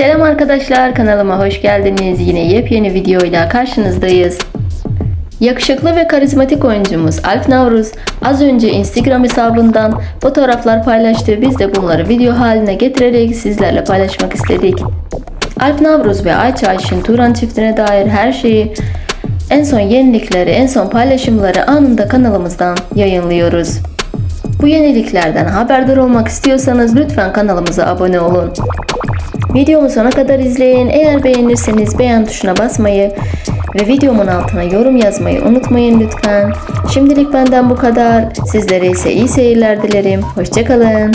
Selam arkadaşlar kanalıma hoş geldiniz. Yine yepyeni videoyla karşınızdayız. Yakışıklı ve karizmatik oyuncumuz Alp Navruz az önce Instagram hesabından fotoğraflar paylaştı. Biz de bunları video haline getirerek sizlerle paylaşmak istedik. Alp Navruz ve Ayça Ayşin Turan çiftine dair her şeyi en son yenilikleri, en son paylaşımları anında kanalımızdan yayınlıyoruz. Bu yeniliklerden haberdar olmak istiyorsanız lütfen kanalımıza abone olun. Videomu sona kadar izleyin. Eğer beğenirseniz beğen tuşuna basmayı ve videomun altına yorum yazmayı unutmayın lütfen. Şimdilik benden bu kadar. Sizlere ise iyi seyirler dilerim. Hoşçakalın.